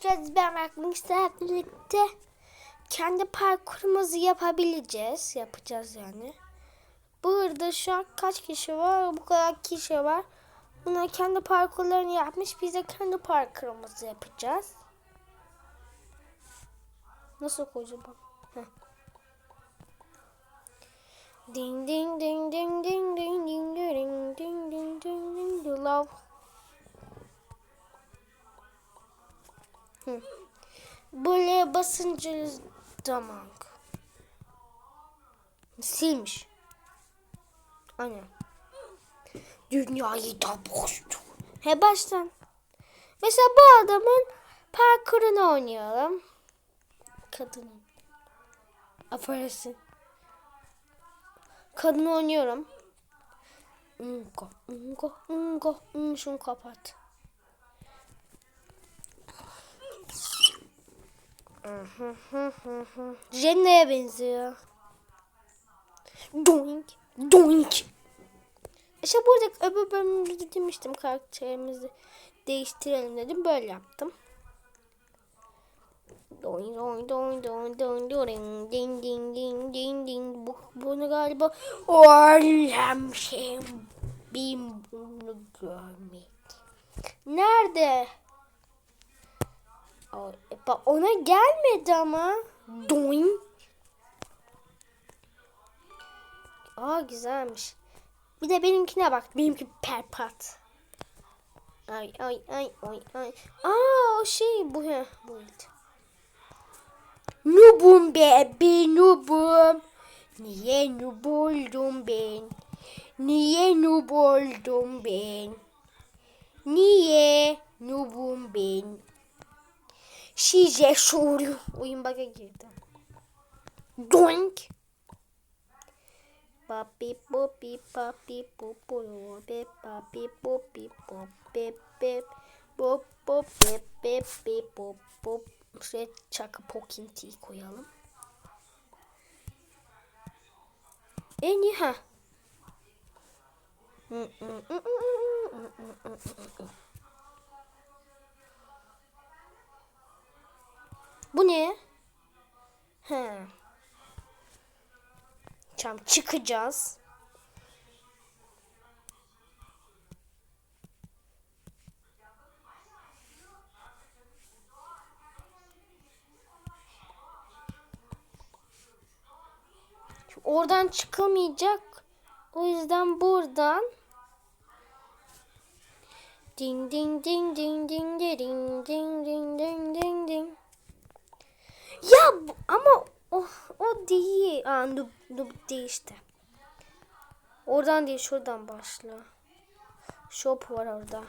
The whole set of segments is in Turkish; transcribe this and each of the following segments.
geldiniz. Ben Arkadaşlar birlikte kendi parkurumuzu yapabileceğiz. Yapacağız yani. Burada şu an kaç kişi var? Bu kadar kişi var. Bunlar kendi parkurlarını yapmış. Biz de kendi parkurumuzu yapacağız. Nasıl kocaman? Heh. Ding ding ding ding ding ding ding ding ding ding ding ding ding Hı. Böyle basınca zaman. Silmiş. Aynen. Dünyayı da boştu. He baştan. Mesela bu adamın parkurunu oynayalım. Kadının. Affedersin. Kadını oynuyorum. Ungo, ungo, ungo. Şunu kapat. Jenne'ye benziyor. Doink, doink. İşte burada öbür bölümde demiştim karakterimizi değiştirelim dedim. Böyle yaptım. Doing doing doing doing doing doing ding ding ding ding ding bu bunu galiba oğlum şey bin bunu görmek. Nerede? Bak ona gelmedi ama. Doing. Aa güzelmiş. Bir de benimkine bak. Benimki perpat. Ay ay ay ay ay. Aa o şey bu he buydu. Nubum bebe nubum. Niye nub oldum ben? Niye nub oldum ben? Niye nubum ben? Size soru. Oyun bug'a girdi. Doink. Papi popi papi popo be papi popi pop be be pop pop be be be pop pop. Şuraya çakı pokintiyi koyalım. En iyi ha. Bu ne? He. Tamam çıkacağız. Oradan çıkamayacak. O yüzden buradan ding ding ding ding ding ding ding ding ding ding ding ya ama o, o değil. Aa, noob, noob değil işte. Oradan değil şuradan başla. Shop var orada.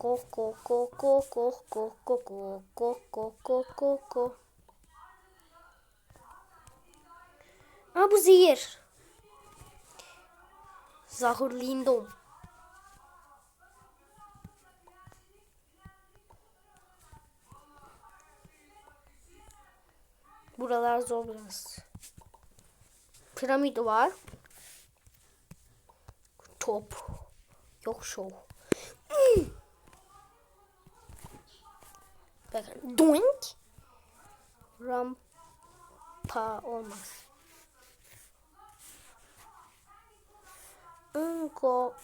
Go go go go go go go go go go go go go. Aa bu zehir. Zahırlıyım. Buralar zor biraz. Piramit var. Top. Yok şov. Doink. Rampa olmaz. Unko.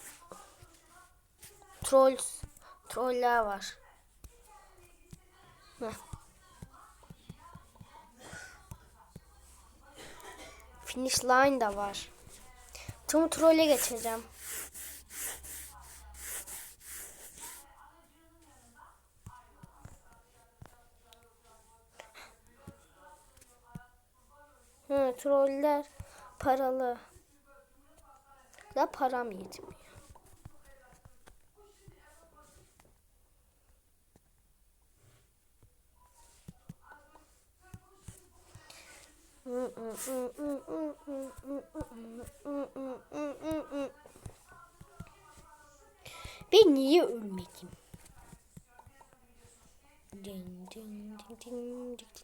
Trolls. Troller var. Heh. Finish line da var. Tüm trole geçeceğim. Hı, troller paralı. Da param yetmiyor.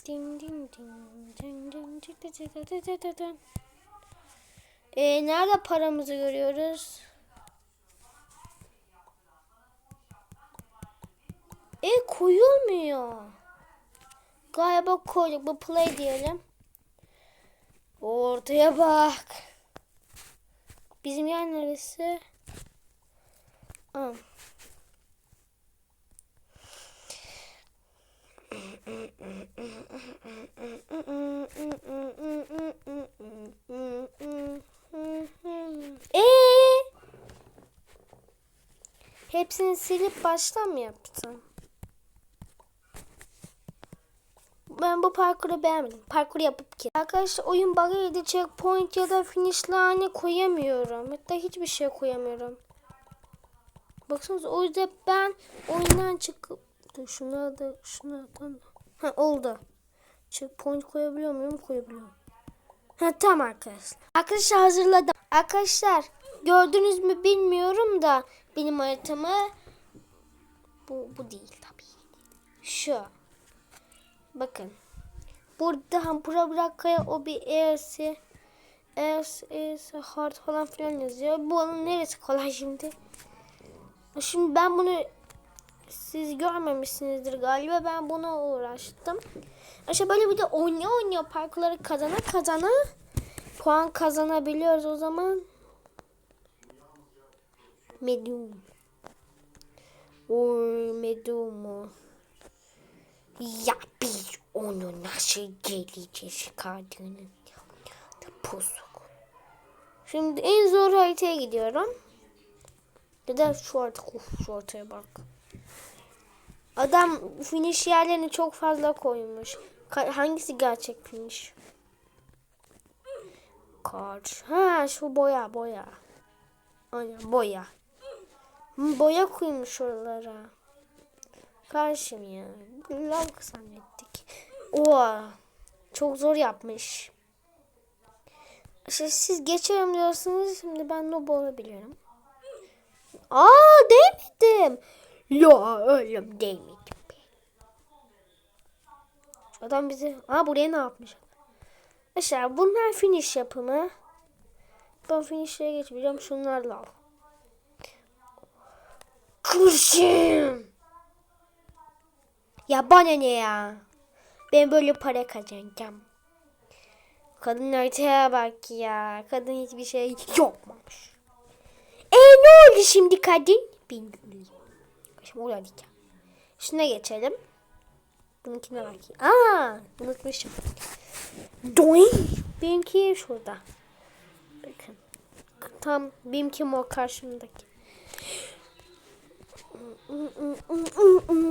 Ding ding ding. Ee, nerede paramızı görüyoruz? E koyulmuyor. Galiba koyduk. Bu play diyelim. Ortaya bak. Bizim yer neresi? Aa. Ee? Hepsini silip baştan mı yaptım? Ben bu parkuru beğenmedim. Parkur yapıp ki. Arkadaşlar oyun bug'ıydı. Checkpoint ya da finish line koyamıyorum. Hatta hiçbir şey koyamıyorum. Baksanıza o yüzden ben oyundan çıkıp şuna da şuna da. Ha oldu. Checkpoint koyabiliyor muyum? Koyabiliyorum. Ha tamam arkadaşlar. Arkadaşlar hazırladım. Arkadaşlar gördünüz mü bilmiyorum da benim haritamı bu, bu değil tabii. Şu. Bakın. Burada Hampura Bırakkaya o bir E'si E'si hard falan filan yazıyor. Bu onun neresi kolay şimdi? Şimdi ben bunu siz görmemişsinizdir galiba. Ben buna uğraştım. İşte böyle bir de oynuyor oynuyor parkurları kazana kazana puan kazanabiliyoruz o zaman. Medium. Oy medium. Ya biz onu nasıl geleceğiz çıkardığını. Pusuk. Şimdi en zor haritaya gidiyorum. Da şu artık uf, şu ortaya bak. Adam finish yerlerini çok fazla koymuş. Ka- hangisi gerçek finish? Kar. Ha şu boya boya. Aynen boya. Boya koymuş oralara. Karşım ya. Lav zannettik. Oha. Çok zor yapmış. İşte siz geçerim diyorsunuz. Şimdi ben noob olabilirim. Aa değmedim. Ya oğlum değmedim. Adam bizi... Aa buraya ne yapmış? Arkadaşlar bunlar finish yapımı. Ben finish'e geçmeyeceğim. Şunlar lav. Kurşun. Ya bana ne ya? Ben böyle para kazanacağım. Kadın haritaya bak ya. Kadın hiçbir şey yapmamış. E ne oldu şimdi kadın? Bilmiyorum. Şimdi oraya diyeceğim. Şuna geçelim. Bununkine bakayım. Aa, unutmuşum. Doing. Benimki şurada. Bakın. Tam benimki o karşımdaki.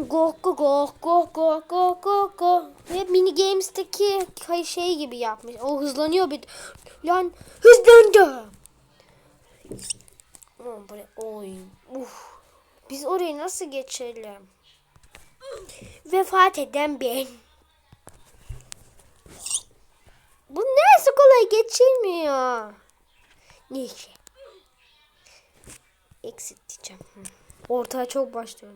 Go go go go go go go go. Ve mini games'teki şey gibi yapmış. O hızlanıyor bir. Lan hızlandı. Böyle oy. Uf. Biz orayı nasıl geçelim? Vefat eden ben. Bu neresi kolay geçilmiyor. Neyse. Hı. Ortaya çok başlıyor.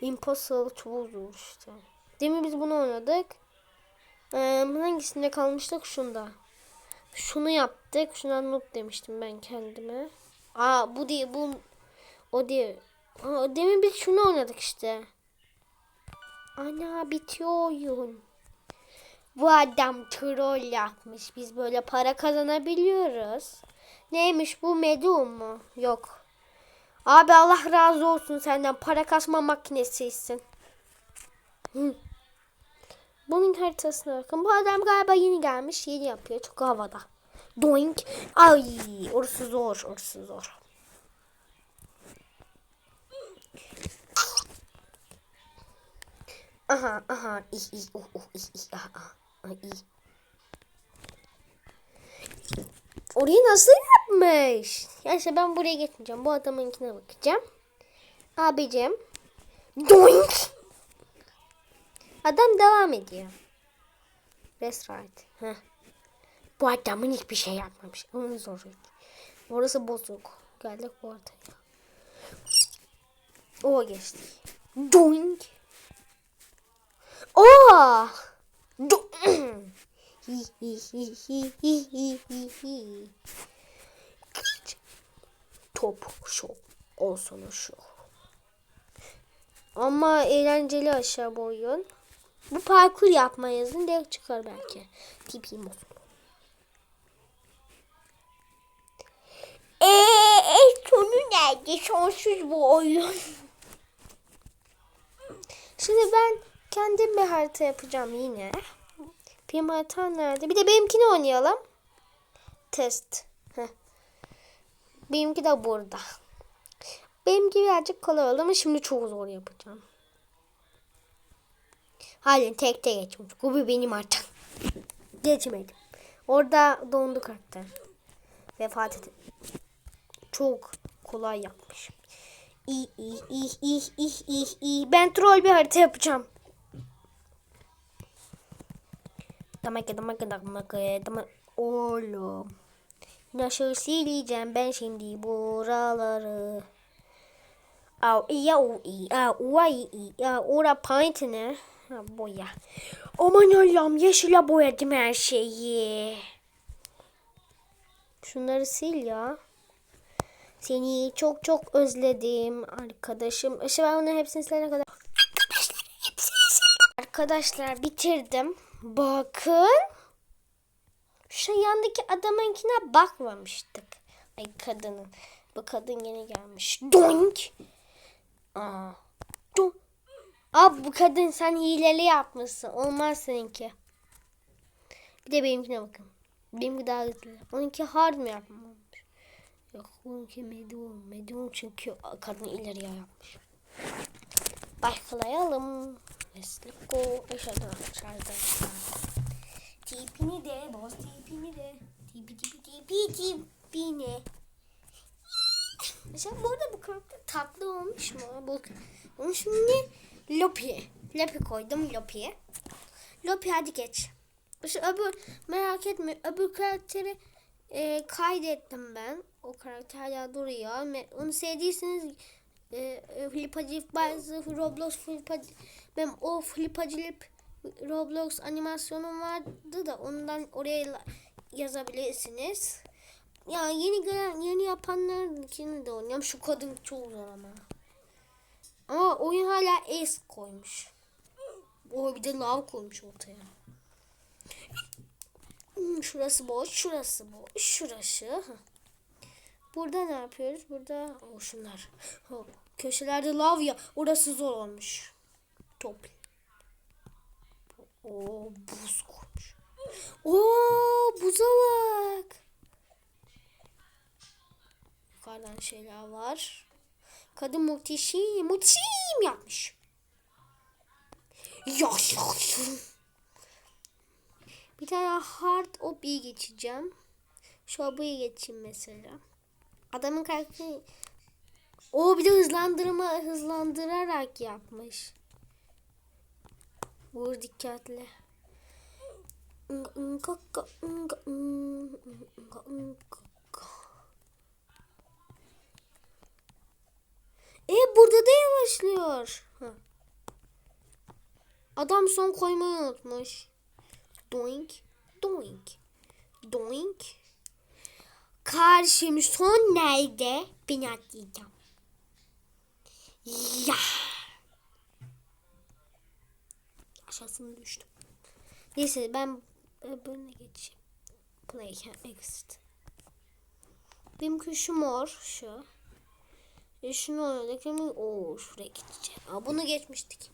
Impossible çok zor işte. Demin biz bunu oynadık. Ee, hangisinde kalmıştık? Şunda. Şunu yaptık. Şuna noob demiştim ben kendime. Aa bu değil. Bu o değil. Aa, demin biz şunu oynadık işte. Ana bitiyor oyun. Bu adam troll yapmış. Biz böyle para kazanabiliyoruz. Neymiş bu medium mu? Yok. Abi Allah razı olsun senden. Para kasma makinesisin. Hı. Bunun haritasına bakın. Bu adam galiba yeni gelmiş. Yeni yapıyor. Çok havada. Doink. Ay orası zor. Orası zor. Aha aha iyi iyi uh uh iyi iyi aha aha iyi. Orayı nasıl yapmış? Ya işte ben buraya geçmeyeceğim. Bu adamınkine bakacağım. Abicim. Doink. Adam devam ediyor. That's right. Heh. Bu adamın hiçbir şey yapmamış. Onun zoru. Orası bozuk. Geldik bu ortaya. O geçti. Doink. Oh! Do hi hi hi hi hi hi. Top şov olsun şu. Ama eğlenceli aşağı bu oyun. Bu parkur yapma yazın direkt çıkar belki. Tipim olsun. Eee sonu nerede? Sonsuz bu oyun. Şimdi ben kendim bir harita yapacağım yine. Benim haritam nerede? Bir de benimkini oynayalım. Test. Heh. Benimki de burada. Benimki birazcık kolay oldu ama şimdi çok zor yapacağım. Halen tek tek geçmiş. Bu bir benim haritam. Geçmedim. Orada dondu karakter. Vefat etti. Çok kolay yapmışım. İyi iyi iyi iyi iyi iyi iyi. Ben troll bir harita yapacağım. Damak damak damak damak. Oğlum. Nasıl sileceğim ben şimdi buraları? Au iya u i a u a i i a ora paint ne? Boya. Aman Allah'ım yeşile boyadım her şeyi. Şunları sil ya. Seni çok çok özledim arkadaşım. İşte ben onların hepsini silene kadar. Arkadaşlar bitirdim. Bakın. Şu yandaki adamınkine bakmamıştık. Ay kadının. Bu kadın yeni gelmiş. Doink. Aa. Do Aa bu kadın sen hileli yapmışsın. Olmaz seninki. Bir de benimkine bakın. Benimki daha hızlı. Onunki hard mı yapmamış? Yok onunki medium. Medium çünkü kadın ileriye yapmış. Başlayalım. Let's go. Aşağıda aşağıda. Tipini de boz tipini de. Tipi tipi tipi tipini. Mesela bu arada bu karakter tatlı olmuş mu? Bu, onu şimdi Lopi. Lopi koydum Lopi'ye. Lopi hadi geç. İşte öbür merak etme öbür karakteri e, kaydettim ben. O karakter hala duruyor. Onu sevdiyseniz e, e, bazı Roblox Flipacı ben o Flipacılıp Roblox animasyonum vardı da ondan oraya yazabilirsiniz. Ya yeni gelen yeni yapanlarınkini de oynuyorum. Şu kadın çok zor ama. Ama oyun hala es koymuş. O bir de lav koymuş ortaya. Hmm, Şurası boş, şurası boş, şurası. Burada ne yapıyoruz? Burada o şunlar. Köşelerde lav ya. Orası zor olmuş. Top. O buz koymuş. Oo buza bak. Yukarıdan şeyler var. Kadın muhteşem, muhteşem yapmış. Yaşasın. Bir tane hard obi'yi geçeceğim. Şu obi'yi geçeyim mesela. Adamın karakteri... O bir de hızlandırma hızlandırarak yapmış. Vur dikkatli. E burada da yavaşlıyor. Adam son koymayı unutmuş. Doink, doink, doink. Karşım son nerede? Ben atlayacağım. Ya. Aşağısına düştüm. Neyse ben öbürüne geçeyim. Play exit. Benimki şu mor şu. E şunu oynadık ama ooo şuraya geçeceğim. Aa, bunu geçmiştik.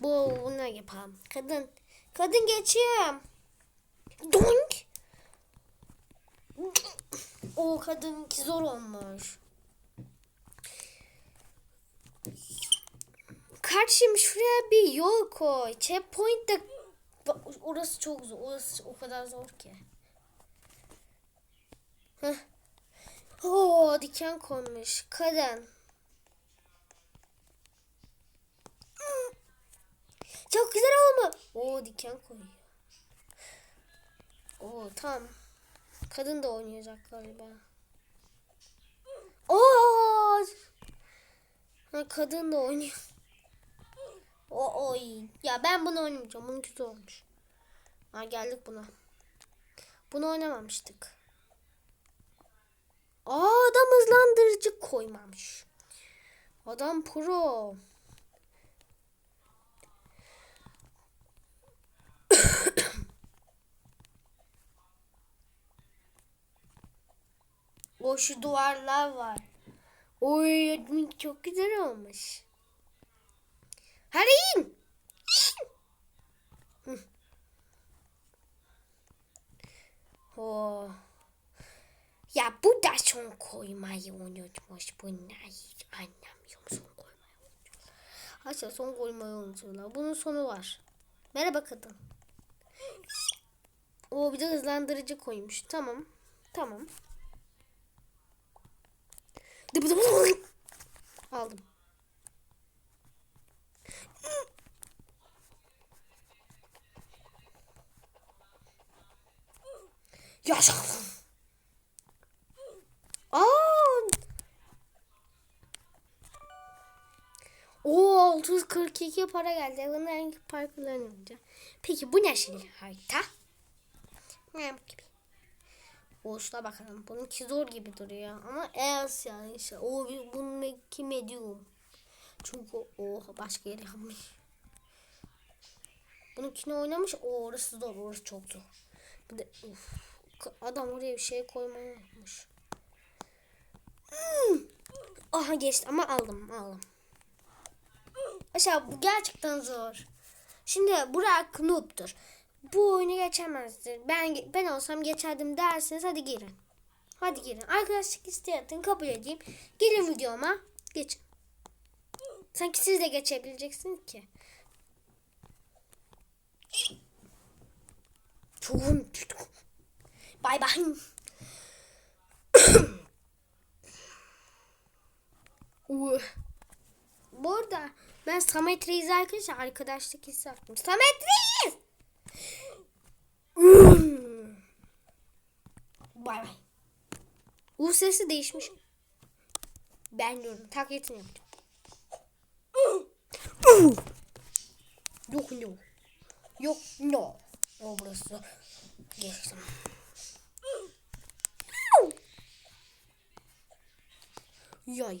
Bu buna yapalım. Kadın. Kadın geçeyim. Donk. O kadınki zor olmuş. Kardeşim şuraya bir yol koy. Checkpoint de orası çok zor. Orası o kadar zor ki. Heh. Oo, diken konmuş. Kadın. Çok güzel oldu. Oo diken koyuyor. Oo tam. Kadın da oynayacak galiba. Oo. Ha, kadın da oynuyor. O oy. Ya ben bunu oynamayacağım. Bunun kötü olmuş. Ha geldik buna. Bunu oynamamıştık. Aa adam hızlandırıcı koymamış. Adam pro. o şu duvarlar var. Oy admin çok güzel olmuş. Hı. Oh. Ya bu da son koymayı unutmuş bunlar. Hiç anlamıyorum son koymayı unutmuş. Haşa son koymayı unutuyorlar. Bunun sonu var. Merhaba kadın. O bir de hızlandırıcı koymuş. Tamam. Tamam. Aldım. Yaşa. Aa! Oo 642 para geldi. Bunun hangi parkurlarını oynayacağım. Peki bu ne şimdi harita? Ne gibi? Şuna bakalım. Bununki zor gibi duruyor. Ama EAS yani işte. O bununki medium. Çünkü o başka yere yapmış. Bununkini oynamış. O orası zor. Orası çok zor. Bir de uf, adam oraya bir şey koymayı unutmuş. Hmm. Aha geçti ama aldım aldım. Aşağı bu gerçekten zor. Şimdi Burak noob'dur. Bu oyunu geçemezdir. Ben ben olsam geçerdim dersiniz. Hadi girin. Hadi girin. Arkadaşlık isteyin. Kabul edeyim. Gelin videoma. Geçin. Sanki siz de geçebileceksiniz ki. Çoğun Bay bay. Bu arada ben Samet Reis arkadaşlar arkadaşlık hissettim. Samet Reis! Bay bay. U sesi değişmiş. Ben diyorum taklitini yapacağım. Yok no. Yok no. O burası. Geçtim. Yay.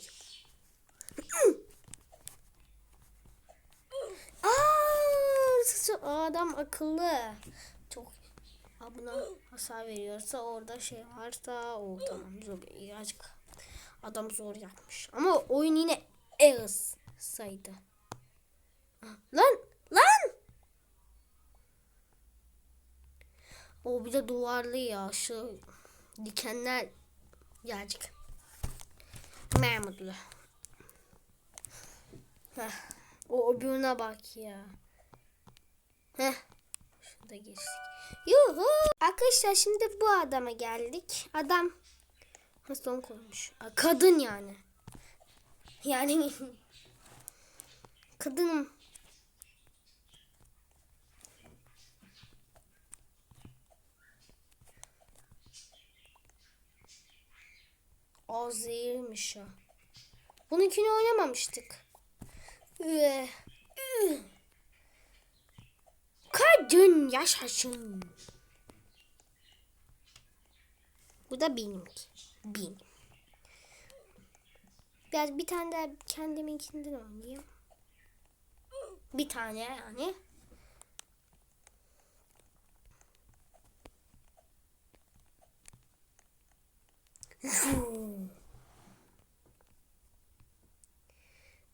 Aa, adam akıllı. Buna hasar veriyorsa orada şey varsa o tamam zor birazcık. Adam zor yapmış. Ama oyun yine Eris saydı. Lan lan. O bir de duvarlı ya şu dikenler gelecek. Mahmutlu. Heh. O öbürüne bak ya. Heh. Şurada geçtik. Yuhu. Arkadaşlar şimdi bu adama geldik. Adam son koymuş. Kadın yani. Yani kadın O zehirmiş o. Bununkini oynamamıştık. Üh. Üh. Kadın yaşasın. Bu da benimki. Benim. Biraz bir tane daha kendiminkinden oynayayım. Bir tane yani.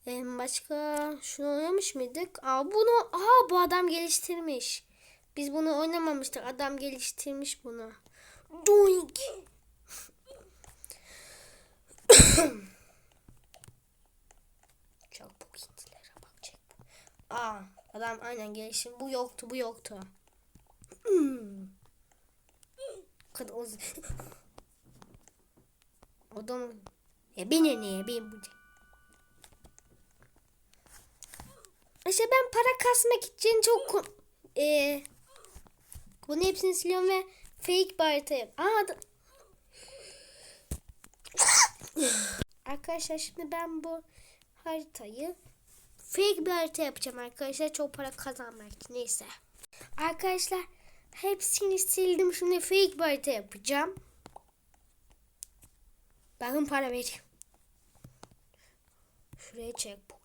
Ee, başka şunu oynamış mıydık? Aa bunu aa bu adam geliştirmiş. Biz bunu oynamamıştık. Adam geliştirmiş bunu. Doink. Çok bu kintilere bak çek. Aa adam aynen gelişim. Bu yoktu bu yoktu. Kadın o Adam ya beni ne ben bu. İşte ben para kasmak için çok e, bunu hepsini siliyorum ve fake bir harita yap. Aa, da... arkadaşlar şimdi ben bu haritayı fake bir harita yapacağım arkadaşlar. Çok para kazanmak için. Neyse. Arkadaşlar hepsini sildim. Şimdi fake bir harita yapacağım. Bakın para vereyim. Şuraya check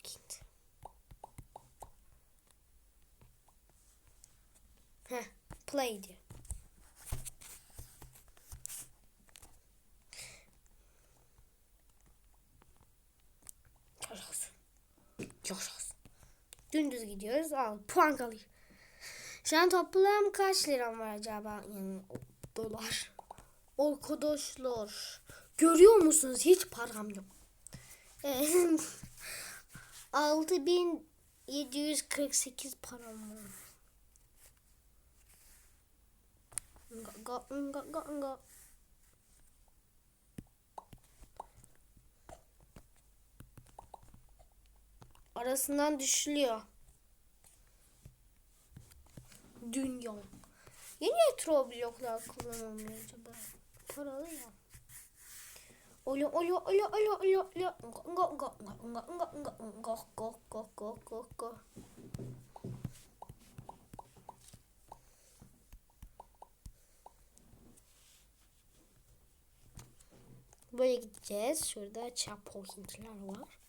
play diyor. Yaşasın. Yaşasın. Gidiyoruz. Al puan kalıyor. Şu an toplam kaç liram var acaba? Yani dolar. Arkadaşlar. Görüyor musunuz? Hiç param yok. 6748 param var. Nga, nga, nga, nga, nga. Arasından düşülüyor. Dünya. Yeni retro bloklar kullanılmıyor acaba? Paralı ya. Olo olo olo olo olo olo. Nga nga nga nga nga nga nga nga nga nga nga Böyle gideceğiz. Şurada checkpointler var.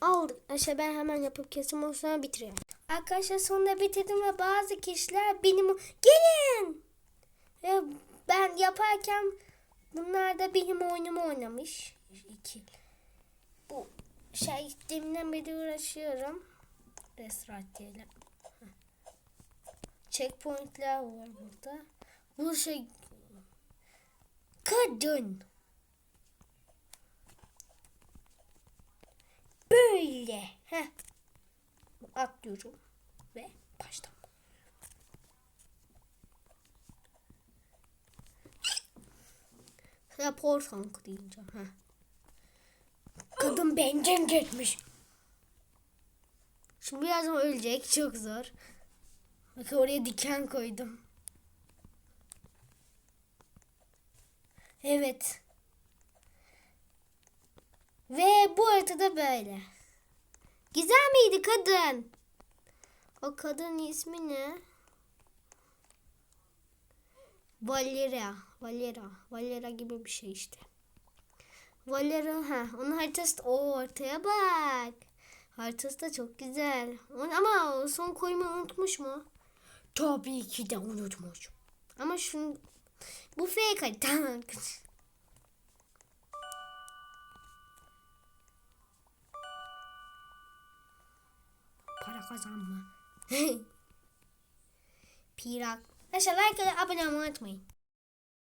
Aldık. Aşağı ben hemen yapıp kesim o sonra bitiriyorum. Arkadaşlar sonunda bitirdim ve bazı kişiler benim gelin. Ve ben yaparken bunlar da benim oyunumu oynamış. İki. Bu şey deminden beri uğraşıyorum. Restart diyelim. Checkpointler var burada. Bu şey kadın. Böyle. Heh. Atlıyorum. Ve baştan. Rapor sanki diyeceğim. Heh. Kadın benden gitmiş. Şimdi birazdan ölecek. Çok zor. Bak oraya diken koydum. Evet. Ve bu haritada böyle. Güzel miydi kadın? O kadın ismi ne? Valera. Valera. Valera gibi bir şey işte. Valera ha. Onun haritası o ortaya bak. Haritası da çok güzel. Onu- Ama son koymayı unutmuş mu? Tabii ki de unutmuş. Ama şunu bu fake harita. Para kazanma. Pirak. Arkadaşlar like abone olmayı unutmayın.